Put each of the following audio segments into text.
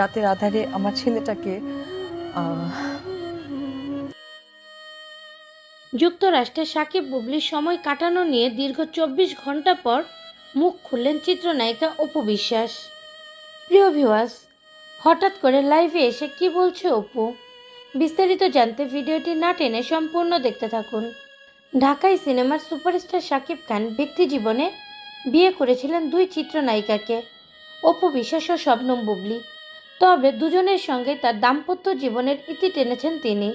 রাতের আধারে আমার ছেলেটাকে যুক্তরাষ্ট্রে সাকিব বুবলির সময় কাটানো নিয়ে দীর্ঘ চব্বিশ ঘণ্টা পর মুখ খুললেন চিত্রনায়িকা অপু বিশ্বাস। প্রিয় ভিউয়ার্স হঠাৎ করে লাইভে এসে কি বলছে অপু? বিস্তারিত জানতে ভিডিওটি না টেনে সম্পূর্ণ দেখতে থাকুন। ঢাকাই সিনেমার সুপারস্টার শাকিব খান ব্যক্তি জীবনে বিয়ে করেছিলেন দুই চিত্রনায়িকাকে, অপু বিশ্বাস ও শবনম বুবলি। তবে দুজনের সঙ্গে তার দাম্পত্য জীবনের ইতি টেনেছেন তিনি।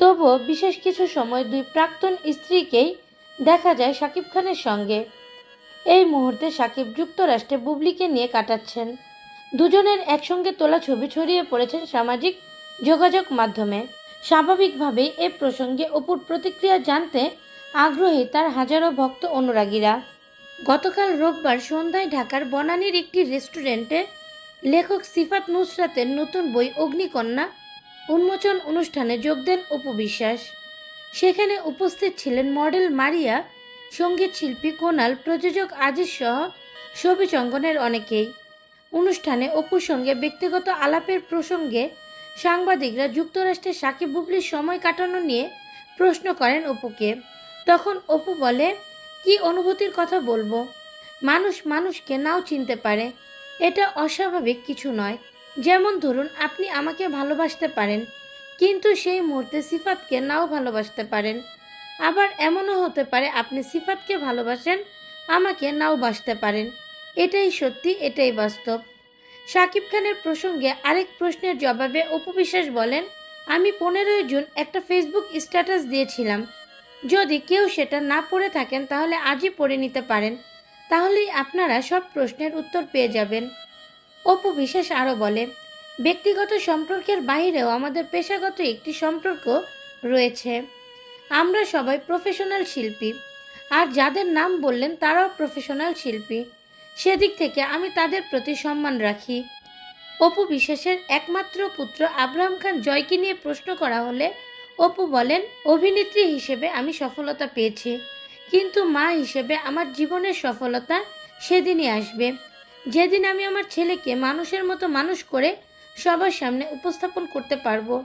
তবুও বিশেষ কিছু সময় দুই প্রাক্তন স্ত্রীকেই দেখা যায় শাকিব খানের সঙ্গে। এই মুহূর্তে শাকিব যুক্তরাষ্ট্রে বুবলিকে নিয়ে কাটাচ্ছেন। দুজনের একসঙ্গে তোলা ছবি ছড়িয়ে পড়েছেন সামাজিক যোগাযোগ মাধ্যমে। স্বাভাবিকভাবেই এ প্রসঙ্গে অপুর প্রতিক্রিয়া জানতে আগ্রহী তার হাজারো ভক্ত অনুরাগীরা। গতকাল রোববার সন্ধ্যায় ঢাকার বনানীর একটি রেস্টুরেন্টে লেখক সিফাত নুসরাতের নতুন বই অগ্নিকন্যা উন্মোচন অনুষ্ঠানে যোগ দেন অপু বিশ্বাস। সেখানে উপস্থিত ছিলেন মডেল মারিয়া, সংগীত শিল্পী কোনাল, প্রযোজক আজিজ সহ ছবি অঙ্গনের অনেকেই। অনুষ্ঠানে অপুর সঙ্গে ব্যক্তিগত আলাপের প্রসঙ্গে সাংবাদিকরা যুক্তরাষ্ট্রে সাকিব বুবলির সময় কাটানো নিয়ে প্রশ্ন করেন অপুকে। তখন অপু বলে, কি অনুভূতির কথা বলব? মানুষ মানুষকে নাও চিনতে পারে। এটা অস্বাভাবিক কিছু নয়। যেমন ধরুন, আপনি আমাকে ভালোবাসতে পারেন, কিন্তু সেই মুহূর্তে সিফাতকে নাও ভালোবাসতে পারেন। আবার এমনও হতে পারে, আপনি সিফাতকে ভালোবাসেন, আমাকে নাও বাসতে পারেন। এটাই সত্যি, এটাই বাস্তব। শাকিব খানের প্রসঙ্গে আরেক প্রশ্নের জবাবে অপবিশ্বাস বলেন, আমি পনেরোই জুন একটা ফেসবুক স্ট্যাটাস দিয়েছিলাম। যদি কেউ সেটা না পড়ে থাকেন, তাহলে আজই পড়ে নিতে পারেন। তাহলেই আপনারা সব প্রশ্নের উত্তর পেয়ে যাবেন। অপু বিশেষ আরও বলে, ব্যক্তিগত সম্পর্কের বাইরেও আমাদের পেশাগত একটি সম্পর্ক রয়েছে। আমরা সবাই প্রফেশনাল শিল্পী। আর যাদের নাম বললেন তারাও প্রফেশনাল শিল্পী। সেদিক থেকে আমি তাদের প্রতি সম্মান রাখি। অপু বিশেষের একমাত্র পুত্র আব্রাহাম খান জয়কে নিয়ে প্রশ্ন করা হলে অপু বলেন, অভিনেত্রী হিসেবে আমি সফলতা পেয়েছি। কিন্তু মা হিসেবে আমার জীবনের সফলতা সেদিনই আসবে। যেদিন আমি আমার ছেলেকে মানুষের মতো মানুষ করে সবার সামনে উপস্থাপন করতে পারব।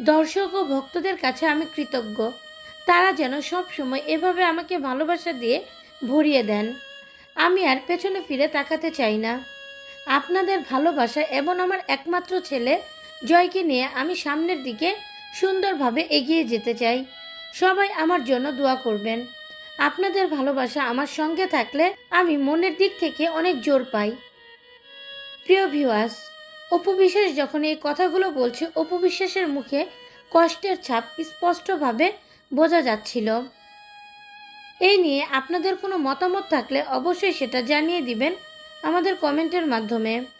দর্শক ও ভক্তদের কাছে আমি কৃতজ্ঞ। তারা যেন সব সময় এভাবে আমাকে ভালোবাসা দিয়ে ভরিয়ে দেন। আমি আর পেছনে ফিরে তাকাতে চাই না। আপনাদের ভালোবাসা এবং আমার একমাত্র ছেলে, জয়কে নিয়ে আমি সামনের দিকে সুন্দরভাবে এগিয়ে যেতে চাই। সবাই আমার জন্য দোয়া করবেন। আপনাদের ভালোবাসা আমার সঙ্গে থাকলে আমি মনের দিক থেকে অনেক জোর পাই। প্রিয় ভিউয়ার্স অপু বিশ্বাস যখন এই কথাগুলো বলছে, অপু বিশ্বাসের মুখে কষ্টের ছাপ স্পষ্টভাবে বোঝা যাচ্ছিল। এই নিয়ে আপনাদের কোনো মতামত থাকলে অবশ্যই সেটা জানিয়ে দিবেন আমাদের কমেন্টের মাধ্যমে।